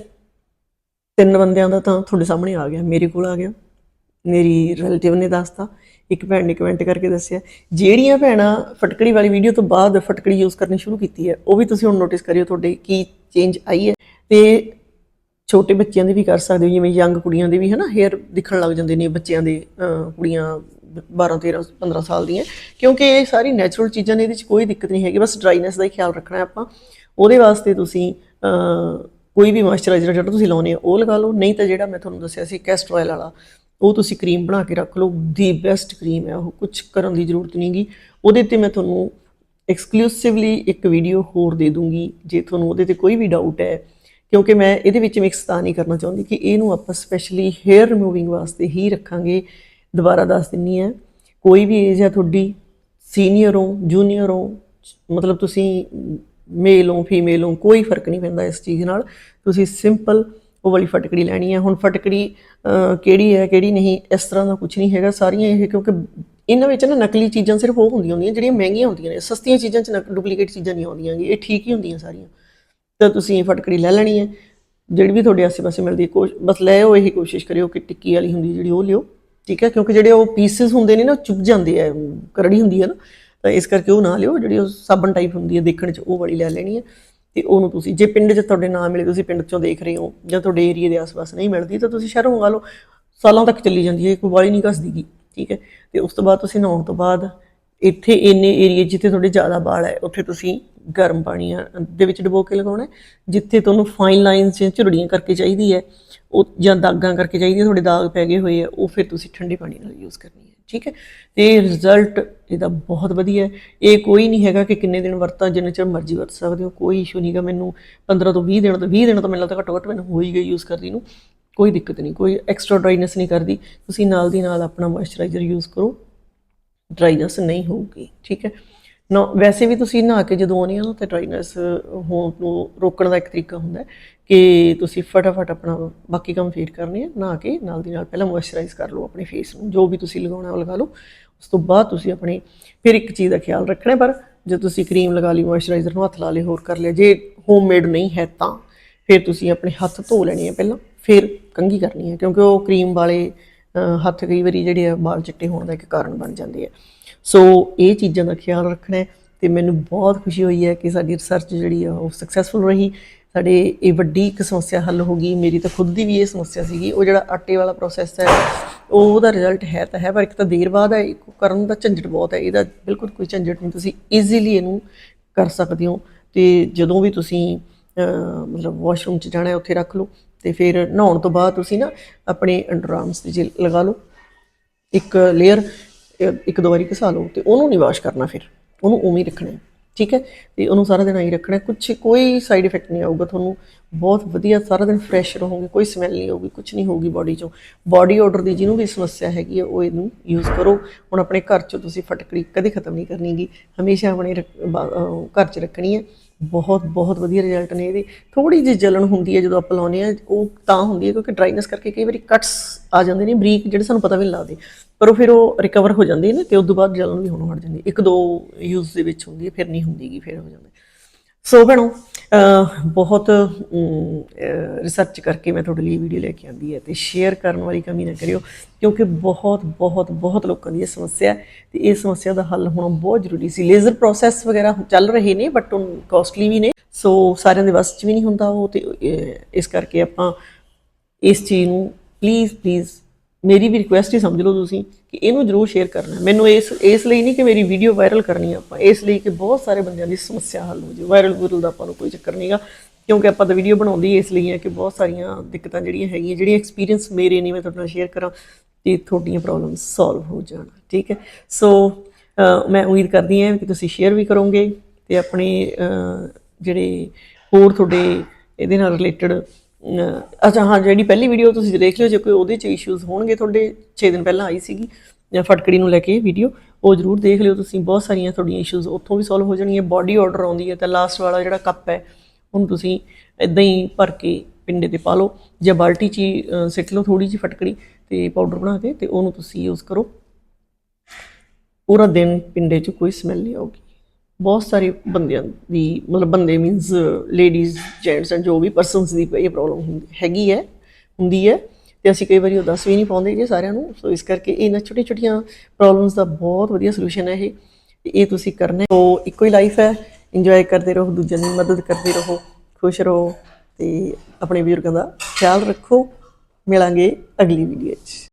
ਤਿੰਨ ਬੰਦਿਆਂ ਦਾ ਤਾਂ ਤੁਹਾਡੇ ਸਾਹਮਣੇ ਆ ਗਿਆ, ਮੇਰੇ ਕੋਲ ਆ ਗਿਆ। ਮੇਰੀ ਰਿਲੇਟਿਵ ਨੇ ਦੱਸਤਾ, ਇੱਕ ਭੈਣ ਨੇ ਕਮੈਂਟ ਕਰਕੇ ਦੱਸਿਆ। ਜਿਹੜੀਆਂ ਭੈਣਾਂ ਫਟਕੜੀ ਵਾਲੀ ਵੀਡੀਓ ਤੋਂ ਬਾਅਦ ਫਟਕੜੀ ਯੂਜ਼ ਕਰਨੀ ਸ਼ੁਰੂ ਕੀਤੀ ਹੈ, ਉਹ ਵੀ ਤੁਸੀਂ ਹੁਣ ਨੋਟਿਸ ਕਰਿਓ ਤੁਹਾਡੇ ਕੀ ਚੇਂਜ ਆਈ ਹੈ। ਤੇ ਛੋਟੇ ਬੱਚਿਆਂ ਦੇ ਵੀ ਕਰ ਸਕਦੇ ਹੋ, ਜਿਵੇਂ ਯੰਗ ਕੁੜੀਆਂ ਦੇ ਵੀ ਹਨਾ ਹੇਅਰ ਦਿਖਣ ਲੱਗ ਜਾਂਦੇ ਨੇ ਬੱਚਿਆਂ ਦੇ ਕੁੜੀਆਂ 12 13 15 ਸਾਲ ਦੀਆਂ। ਕਿਉਂਕਿ ਇਹ ਸਾਰੀ ਨੈਚੁਰਲ ਚੀਜ਼ਾਂ ਨੇ, ਇਹਦੇ ਵਿੱਚ ਕੋਈ ਦਿੱਕਤ ਨਹੀਂ ਹੈਗੀ, ਬਸ ਡਰਾਈਨੈਸ ਦਾ ਹੀ ਖਿਆਲ ਰੱਖਣਾ ਆਪਾਂ। ਉਹਦੇ ਵਾਸਤੇ ਤੁਸੀਂ ਕੋਈ ਵੀ ਮੋਇਸਚਰਾਈਜ਼ਰ ਜਿਹੜਾ ਤੁਸੀਂ ਲਾਉਨੇ ਆ ਉਹ ਲਗਾ ਲਓ। ਨਹੀਂ ਤਾਂ ਜਿਹੜਾ ਮੈਂ ਤੁਹਾਨੂੰ ਦੱਸਿਆ ਸੀ ਕੈਸਟਰ ਆਇਲ ਵਾਲਾ, ਉਹ ਤੁਸੀਂ ਕਰੀਮ ਬਣਾ ਕੇ ਰੱਖ ਲਓ। ਦੀ ਬੈਸਟ ਕਰੀਮ ਹੈ ਉਹ ਕੁਝ ਕਰਨ ਦੀ ਜ਼ਰੂਰਤ ਨਹੀਂਗੀ ਉਹਦੇ ਤੇ ਮੈਂ ਤੁਹਾਨੂੰ ਐਕਸਕਲੂਸਿਵਲੀ ਇੱਕ ਵੀਡੀਓ ਹੋਰ ਦੇ ਦੂੰਗੀ, ਜੇ ਤੁਹਾਨੂੰ ਉਹਦੇ ਤੇ ਕੋਈ ਵੀ ਡਾਊਟ ਹੈ। ਕਿਉਂਕਿ ਮੈਂ ਇਹਦੇ ਵਿੱਚ ਮਿਕਸ ਤਾਂ ਨਹੀਂ ਕਰਨਾ ਚਾਹੁੰਦੀ ਕਿ ਇਹਨੂੰ ਆਪਾਂ ਸਪੈਸ਼ਲੀ ਹੇਅਰ ਰਿਮੂਵਿੰਗ ਵਾਸਤੇ ਹੀ ਰੱਖਾਂਗੇ। ਦੁਬਾਰਾ ਦੱਸ ਦਿੰਨੀ ਹੈ, ਕੋਈ ਵੀ ਏਜ ਹੈ ਤੁਹਾਡੀ ਸੀਨੀਅਰ ਹੋ ਜੂਨੀਅਰ ਹੋ, ਮਤਲਬ ਤੁਸੀਂ ਮੇਲ ਹੋ ਫੀਮੇਲ ਹੋ ਕੋਈ ਫ਼ਰਕ ਨਹੀਂ ਪੈਂਦਾ ਇਸ ਚੀਜ਼ ਨਾਲ। ਤੁਸੀਂ ਸਿੰਪਲ ਉਹ ਵਾਲੀ ਫਟਕੜੀ ਲੈਣੀ ਹੈ। ਹੁਣ ਫਟਕੜੀ ਕਿਹੜੀ ਹੈ, ਕਿਹੜੀ ਨਹੀਂ, ਇਸ ਤਰ੍ਹਾਂ ਦਾ ਕੁਝ ਨਹੀਂ ਹੈਗਾ। ਸਾਰੀਆਂ ਇਹ ਕਿਉਂਕਿ ਇਹਨਾਂ ਵਿੱਚ ਨਾ ਨਕਲੀ ਚੀਜ਼ਾਂ ਸਿਰਫ ਉਹ ਹੁੰਦੀਆਂ ਹੁੰਦੀਆਂ, ਜਿਹੜੀਆਂ ਮਹਿੰਗੀਆਂ ਹੁੰਦੀਆਂ ਨੇ। ਸਸਤੀਆਂ ਚੀਜ਼ਾਂ 'ਚ ਡੁਪਲੀਕੇਟ ਚੀਜ਼ਾਂ ਨਹੀਂ ਆਉਂਦੀਆਂ ਗੀ ਇਹ ਠੀਕ ਹੀ ਹੁੰਦੀਆਂ ਸਾਰੀਆਂ। ਤਾਂ ਤੁਸੀਂ ਫਟਕੜੀ ਲੈ ਲੈਣੀ ਹੈ। ਜਿਹੜੀ ਵੀ ਤੁਹਾਡੇ ਆਸ-ਪਾਸੇ ਮਿਲਦੀ ਹੈ, ਕੋਸ਼, ਬਸ ਲੈ ਆਓ, ਇਹੀ ਕੋਸ਼ਿਸ਼ ਕਰਿਓ ਕਿ ਟਿੱਕੀ ਵਾਲੀ ਹੁੰਦੀ ਜਿਹੜੀ ਉਹ ਲਿਓ। ਠੀਕ ਹੈ? ਕਿਉਂਕਿ ਜਿਹੜੇ ਉਹ ਪੀਸਸ ਹੁੰਦੇ ਨੇ ਨਾ, ਉਹ ਚੁੱਭ ਜਾਂਦੇ ਆ, ਕਰੜੀ ਹੁੰਦੀ ਹੈ ਨਾ। ਤਾਂ ਇਸ ਕਰਕੇ ਉਹ ਨਾ ਲਿਓ, ਜਿਹੜੀ ਉਹ ਸਾਬਣ ਟਾਈਪ ਹੁੰਦੀ ਹੈ ਦੇਖਣ 'ਚ, ਉਹ ਵਾਲੀ ਲੈ ਲੈਣੀ ਹੈ। ਤੇ ਉਹਨੂੰ ਤੁਸੀਂ, ਜੇ ਪਿੰਡ 'ਚ ਤੁਹਾਡੇ ਨਾ ਮਿਲੇ, ਤੁਸੀਂ ਪਿੰਡ 'ਚੋਂ ਦੇਖ ਰਹੇ ਹੋ, ਜਾਂ ਤੁਹਾਡੇ ਏਰੀਆ ਦੇ ਆਸ-ਪਾਸ ਨਹੀਂ ਮਿਲਦੀ, ਤਾਂ ਤੁਸੀਂ ਸ਼ਹਿਰੋਂ ਮੰਗਾ ਲਓ। ਸਾਲਾਂ ਤੱਕ ਚੱਲੀ ਜਾਂਦੀ ਹੈ ਕੋਈ ਵਾਲੀ ਨਹੀਂ ਘਸਦੀਗੀ, ਠੀਕ ਹੈ। ਤੇ ਉਸ ਤੋਂ ਬਾਅਦ ਤੁਸੀਂ ਨਹਾਉਣ ਤੋਂ ਬਾਅਦ ਇੱਥੇ ਇੰਨੇ ਏਰੀਏ ਜਿੱਥੇ ਤੁਹਾਡੇ ਜ਼ਿਆਦਾ ਵਾਲ ਹੈ, ਉੱਥੇ ਤੁਸੀਂ ਗਰਮ ਪਾਣੀ ਦੇ ਵਿੱਚ ਡਬੋ ਕੇ ਲਗਾਉਣਾ ਜਿੱਥੇ ਤੁਹਾਨੂੰ ਫਾਈਨ ਲਾਈਨਸ ਜਾਂ ਝੁਰੜੀਆਂ ਕਰਕੇ ਚਾਹੀਦੀ ਹੈ, ਉਹ ਜਾਂ ਦਾਗਾਂ ਕਰਕੇ ਚਾਹੀਦੀ ਹੈ ਤੁਹਾਡੇ ਦਾਗ ਪੈ ਗਏ ਹੋਏ ਆ, ਉਹ ਫਿਰ ਤੁਸੀਂ ਠੰਡੇ ਪਾਣੀ ਨਾਲ ਯੂਜ਼ ਕਰਨੀ ਹੈ। ਠੀਕ ਹੈ? ਤੇ ਰਿਜ਼ਲਟ ਇਹਦਾ ਬਹੁਤ ਵਧੀਆ ਹੈ। ਇਹ ਕੋਈ ਨਹੀਂ ਹੈਗਾ ਕਿ ਕਿੰਨੇ ਦਿਨ ਵਰਤਾਂ, ਜਿੰਨੇ ਚਿਰ ਮਰਜ਼ੀ ਵਰਤ ਸਕਦੇ ਹੋ, ਕੋਈ ਇਸ਼ੂ ਨਹੀਂਗਾ ਮੈਨੂੰ 15 ਤੋਂ 20 ਦਿਨ ਤੋਂ 20 ਦਿਨ ਤੋਂ ਮੈਨੂੰ ਲੱਗਦਾ ਘੱਟੋ ਘੱਟ ਮੈਨੂੰ ਹੋ ਹੀ ਗਈ ਯੂਜ਼ ਕਰਦੀ ਨੂੰ। ਕੋਈ ਦਿੱਕਤ ਨਹੀਂ, ਕੋਈ ਐਕਸਟਰਾ ਡਰਾਈਨੈਸ ਨਹੀਂ ਕਰਦੀ। ਤੁਸੀਂ ਨਾਲ ਦੀ ਨਾਲ ਆਪਣਾ ਮੋਇਸਚਰਾਈਜ਼ਰ ਯੂਜ਼ ਕਰੋ। ਡਰਾਈਨੈਸ ਨਹੀਂ ਹੋਊਗੀ, ਠੀਕ ਹੈ? ਨਾ, ਵੈਸੇ ਵੀ ਤੁਸੀਂ ਨਹਾ ਕੇ ਜਦੋਂ ਆਉਂਦੇ ਹੋ ਤਾਂ ਡਰਾਈਨੈਸ ਹੋਣ ਨੂੰ ਰੋਕਣ ਦਾ ਇੱਕ ਤਰੀਕਾ ਹੁੰਦਾ ਕਿ ਤੁਸੀਂ ਫਟਾਫਟ ਆਪਣਾ ਬਾਕੀ ਕੰਮ ਫੇਰ ਕਰਨੇ ਆ, ਨਹਾ ਕੇ ਨਾਲ ਦੀ ਨਾਲ ਪਹਿਲਾਂ ਮੋਇਸਚਰਾਈਜ਼ ਕਰ ਲਓ ਆਪਣੇ ਫੇਸ ਨੂੰ, ਜੋ ਵੀ ਤੁਸੀਂ ਲਗਾਉਣਾ ਉਹ ਲਗਾ ਲਓ। ਉਸ ਤੋਂ ਬਾਅਦ ਤੁਸੀਂ ਆਪਣੇ, ਫਿਰ ਇੱਕ ਚੀਜ਼ ਦਾ ਖਿਆਲ ਰੱਖਣਾ ਪਰ ਜੇ ਤੁਸੀਂ ਕਰੀਮ ਲਗਾ ਲਈ ਮੋਇਸਚਰਾਈਜ਼ਰ ਨੂੰ ਹੱਥ ਲਾ ਲਏ, ਹੋਰ ਕਰ ਲਿਆ, ਜੇ ਹੋਮਮੇਡ ਨਹੀਂ ਹੈ ਤਾਂ ਫਿਰ ਤੁਸੀਂ ਆਪਣੇ ਹੱਥ ਧੋ ਲੈਣੇ ਆ ਪਹਿਲਾਂ, ਫਿਰ ਕੰਘੀ ਕਰਨੀ ਹੈ, ਕਿਉਂਕਿ ਉਹ ਕਰੀਮ ਵਾਲੇ ਹੱਥ ਕਈ ਵਾਰੀ ਜਿਹੜੇ ਆ, ਵਾਲ ਚਿੱਟੇ ਹੋਣ ਦਾ ਇੱਕ ਕਾਰਨ ਬਣ ਜਾਂਦੇ ਆ। ਸੋ ਇਹ ਚੀਜ਼ਾਂ ਦਾ ਖਿਆਲ ਰੱਖਣਾ ਹੈ ਤੇ ਮੈਨੂੰ ਬਹੁਤ ਖੁਸ਼ੀ ਹੋਈ ਹੈ ਕਿ ਸਾਡੀ ਰਿਸਰਚ ਜਿਹੜੀ ਆ, ਉਹ ਸਕਸੈਸਫੁਲ ਰਹੀ। ਸਾਡੇ ਇਹ ਵੱਡੀ ਇੱਕ ਸਮੱਸਿਆ ਹੱਲ ਹੋ ਗਈ। ਮੇਰੀ ਤਾਂ ਖੁਦ ਦੀ ਵੀ ਇਹ ਸਮੱਸਿਆ ਸੀਗੀ। ਉਹ ਜਿਹੜਾ ਆਟੇ ਵਾਲਾ ਪ੍ਰੋਸੈਸ ਹੈ ਉਹ ਉਹਦਾ ਰਿਜ਼ਲਟ ਹੈ ਤਾਂ ਹੈ, ਪਰ ਇੱਕ ਤਾਂ ਦੇਰ ਬਾਅਦ ਹੈ, ਇੱਕ ਕਰਨ ਦਾ ਝੰਜਟ ਬਹੁਤ ਹੈ। ਇਹਦਾ ਬਿਲਕੁਲ ਕੋਈ ਝੰਜਟ ਨਹੀਂ। ਤੁਸੀਂ ਈਜ਼ੀਲੀ ਇਹਨੂੰ ਕਰ ਸਕਦੇ ਹੋ। ਤੇ ਜਦੋਂ ਵੀ ਤੁਸੀਂ ਮਤਲਬ ਵਾਸ਼ਰੂਮ 'ਚ ਜਾਣਾ ਹੈ, ਉੱਥੇ ਰੱਖ ਲਓ। ਤੇ ਫਿਰ ਨਹਾਉਣ ਤੋਂ ਬਾਅਦ ਤੁਸੀਂ ਨਾ ਆਪਣੇ ਅੰਡਰਆਰਮਸ ਤੇ ਜੇ ਲਗਾ ਲਓ। ਇੱਕ ਲੇਅਰ ਇੱਕ ਦੋ ਵਾਰੀ ਘਸਾ ਲਓ ਤੇ ਉਹਨੂੰ ਨਹੀਂ ਵਾਸ਼ ਕਰਨਾ ਫਿਰ। ਉਹਨੂੰ ਉਵੇਂ ਹੀ ਰੱਖਣਾ ਠੀਕ ਹੈ? ਤੇ ਉਹਨੂੰ ਸਾਰਾ ਦਿਨ ਆਈ ਰੱਖਣਾ ਹੈ। ਕੁਛ ਕੋਈ ਸਾਈਡ ਇਫੈਕਟ ਨਹੀਂ ਆਊਗਾ ਤੁਹਾਨੂੰ। ਬਹੁਤ ਵਧੀਆ ਸਾਰਾ ਦਿਨ ਫਰੈਸ਼ ਰਹੋਗੇ, ਕੋਈ ਸਮੈਲ ਨਹੀਂ ਹੋਊਗੀ ਕੁਝ ਨਹੀਂ ਹੋਊਗੀ ਬਾਡੀ ਚੋਂ। ਬਾਡੀ ਆਰਡਰ ਦੀ ਜਿਹਨੂੰ ਵੀ ਸਮੱਸਿਆ ਹੈਗੀ ਹੈ, ਉਹ ਇਹਨੂੰ ਯੂਜ਼ ਕਰੋ। ਹੁਣ ਆਪਣੇ ਘਰ 'ਚੋਂ ਤੁਸੀਂ ਫਟਕੜੀ ਕਦੇ ਖਤਮ ਨਹੀਂ ਕਰਨੀਗੀ। ਹਮੇਸ਼ਾ ਆਪਣੇ ਰੱਖ- ਘਰ 'ਚ ਰੱਖਣੀ ਹੈ। ਬਹੁਤ ਬਹੁਤ ਵਧੀਆ ਰਿਜ਼ਲਟ ਨੇ ਇਹਦੇ। ਥੋੜੀ ਜਿਹੀ ਜਲਨ ਹੁੰਦੀ ਹੈ ਜਦੋਂ ਆਪਾਂ ਲਾਉਂਦੇ ਆ ਉਹ ਤਾਂ ਹੁੰਦੀ ਹੈ ਕਿਉਂਕਿ ਡਰਾਈਨੈਸ ਕਰਕੇ ਕਈ ਵਾਰੀ ਕੱਟਸ ਆ ਜਾਂਦੇ ਨੇ, ਬਰੀਕ ਜਿਹੜੇ ਸਾਨੂੰ ਪਤਾ ਵੀ ਨਹੀਂ ਲੱਗਦੇ। ਪਰ ਉਹ ਫਿਰ ਉਹ ਰਿਕਵਰ ਹੋ ਜਾਂਦੇ ਨੇ ਤੇ ਉਸ ਤੋਂ ਬਾਅਦ ਜਲਨ ਵੀ ਹੋਣੋਂ ਹਟ ਜਾਂਦੀ ਇੱਕ ਦੋ ਯੂਜ਼ ਦੇ ਵਿੱਚ ਹੁੰਦੀ ਹੈ, ਫਿਰ ਨਹੀਂ ਹੁੰਦੀਗੀ ਫਿਰ ਹੋ ਜਾਂਦਾ ਸੋ ਭੈਣੋ ਬਹੁਤ ਰਿਸਰਚ ਕਰਕੇ ਮੈਂ ਤੁਹਾਡੇ ਲਈ ਵੀਡੀਓ ਲੈ ਕੇ ਆਂਦੀ ਹੈ ਤੇ ਸ਼ੇਅਰ ਕਰਨ ਵਾਲੀ ਕਮੀ ਨਾ ਕਰਿਓ, ਕਿਉਂਕਿ ਬਹੁਤ ਬਹੁਤ ਬਹੁਤ ਲੋਕਾਂ ਦੀ ਇਹ ਸਮੱਸਿਆ ਹੈ ਤੇ ਇਹ ਸਮੱਸਿਆ ਦਾ ਹੱਲ ਹੋਣਾ ਬਹੁਤ ਜ਼ਰੂਰੀ ਸੀ। ਲੇਜ਼ਰ ਪ੍ਰੋਸੈਸ ਵਗੈਰਾ ਚੱਲ ਰਹੇ ਨੇ ਬਟ ਉਹ ਕਾਸਟਲੀ ਵੀ ਨੇ, ਸੋ ਸਾਰਿਆਂ ਦੇ ਵੱਸ 'ਚ ਵੀ ਨਹੀਂ ਹੁੰਦਾ ਉਹ ਤੇ ਇਸ ਕਰਕੇ ਆਪਾਂ ਇਸ ਚੀਜ਼ ਨੂੰ ਪਲੀਜ਼ ਪਲੀਜ਼ ਮੇਰੀ ਵੀ ਰਿਕੁਐਸਟ ਹੀ ਸਮਝ ਲਓ ਤੁਸੀਂ ਕਿ ਇਹਨੂੰ ਜ਼ਰੂਰ ਸ਼ੇਅਰ ਕਰਨਾ ਮੈਨੂੰ ਇਸ ਇਸ ਲਈ ਨਹੀਂ ਕਿ ਮੇਰੀ ਵੀਡੀਓ ਵਾਇਰਲ ਕਰਨੀ ਆ ਆਪਾਂ, ਇਸ ਲਈ ਕਿ ਬਹੁਤ ਸਾਰੇ ਬੰਦਿਆਂ ਦੀ ਸਮੱਸਿਆ ਹੱਲ ਹੋ ਜੇ। ਵਾਇਰਲ ਵੂਰਲ ਦਾ ਆਪਾਂ ਨੂੰ ਕੋਈ ਚੱਕਰ ਨਹੀਂਗਾ ਕਿਉਂਕਿ ਆਪਾਂ ਤਾਂ ਵੀਡੀਓ ਬਣਾਉਂਦੀ ਇਸ ਲਈ ਹੈ ਕਿ ਬਹੁਤ ਸਾਰੀਆਂ ਦਿੱਕਤਾਂ ਜਿਹੜੀਆਂ ਹੈਗੀਆਂ, ਜਿਹੜੀਆਂ ਐਕਸਪੀਰੀਅੰਸ ਮੇਰੇ ਨੇ ਮੈਂ ਤੁਹਾਡੇ ਨਾਲ ਸ਼ੇਅਰ ਕਰਾਂ ਤੇ ਤੁਹਾਡੀਆਂ ਪ੍ਰੋਬਲਮ ਸੋਲਵ ਹੋ ਜਾਣ, ਠੀਕ ਹੈ? ਸੋ ਮੈਂ ਉਮੀਦ ਕਰਦੀ ਹਾਂ ਕਿ ਤੁਸੀਂ ਸ਼ੇਅਰ ਵੀ ਕਰੋਗੇ ਤੇ ਆਪਣੇ ਜਿਹੜੇ ਹੋਰ ਤੁਹਾਡੇ ਇਹਦੇ ਨਾਲ ਰਿਲੇਟਡ ਅੱਛਾ ਹਾਂ ਜਿਹੜੀ ਪਹਿਲੀ ਵੀਡੀਓ ਤੁਸੀਂ ਦੇਖ ਲਿਓ ਜੇ ਕੋਈ ਉਹਦੇ ਚ ਇਸ਼ੂਜ਼ ਹੋਣਗੇ ਤੁਹਾਡੇ 6 ਦਿਨ ਪਹਿਲਾਂ ਆਈ ਸੀਗੀ ਜਾਂ ਫਟਕੜੀ ਨੂੰ ਲੈ ਕੇ ਵੀਡੀਓ ਉਹ ਜ਼ਰੂਰ ਦੇਖ ਲਿਓ ਤੁਸੀਂ ਬਹੁਤ ਸਾਰੀਆਂ ਤੁਹਾਡੀਆਂ ਇਸ਼ੂਜ਼ ਉੱਥੋਂ ਵੀ ਸੋਲਵ ਹੋ ਜਾਣਗੀਆਂ ਬਾਡੀ ਆਰਡਰ ਆਉਂਦੀ ਹੈ ਤਾਂ ਲਾਸਟ ਵਾਲਾ ਜਿਹੜਾ ਕੱਪ ਹੈ ਉਹਨੂੰ ਤੁਸੀਂ ਇਦਾਂ ਹੀ ਭਰ ਕੇ ਪਿੰਡੇ ਤੇ ਪਾ ਲਓ ਜਾਂ ਬਾਲਟੀ 'ਚ ਹੀ, ਸਿੱਟ ਲਓ ਥੋੜੀ ਜਿਹੀ ਫਟਕੜੀ ਤੇ ਪਾਊਡਰ ਬਣਾ ਕੇ ਤੇ ਉਹਨੂੰ ਤੁਸੀਂ ਯੂਜ਼ ਕਰੋ। ਪੂਰਾ ਦਿਨ ਪਿੰਡੇ 'ਚ ਕੋਈ ਸਮੈਲ ਨਹੀਂ ਆਊਗੀ। ਬਹੁਤ ਸਾਰੇ ਬੰਦਿਆਂ ਦੀ, ਮਤਲਬ ਬੰਦੇ ਮੀਨਸ ਲੇਡੀਜ਼ ਜੈਂਟਸ ਐਂਡ ਜੋ ਵੀ ਪਰਸਨਸ ਦੀ ਇਹ ਪ੍ਰੋਬਲਮ ਹੁੰਦੀ, ਹੈਗੀ ਹੈ, ਹੁੰਦੀ ਹੈ ਤੇ ਅਸੀਂ ਕਈ ਵਾਰੀ ਉਹ ਦੱਸ ਵੀ ਨਹੀਂ ਪਾਉਂਦੇ ਜੀ ਸਾਰਿਆਂ ਨੂੰ। ਸੋ ਇਸ ਕਰਕੇ ਇਹਨਾਂ ਛੋਟੀਆਂ ਛੋਟੀਆਂ ਪ੍ਰੋਬਲਮਸ ਦਾ ਬਹੁਤ ਵਧੀਆ ਸੋਲੂਸ਼ਨ ਹੈ ਇਹ ਇਹ ਤੁਸੀਂ ਕਰਨਾ ਹੈ। ਸੋ ਇੱਕੋ ਹੀ ਲਾਈਫ ਹੈ ਇੰਜੋਏ ਕਰਦੇ ਰਹੋ, ਦੂਜਿਆਂ ਦੀ ਮਦਦ ਕਰਦੇ ਰਹੋ, ਖੁਸ਼ ਰਹੋ ਤੇ ਆਪਣੇ ਬਜ਼ੁਰਗਾਂ ਦਾ ਖਿਆਲ ਰੱਖੋ। ਮਿਲਾਂਗੇ ਅਗਲੀ ਵੀਡੀਓ 'ਚ।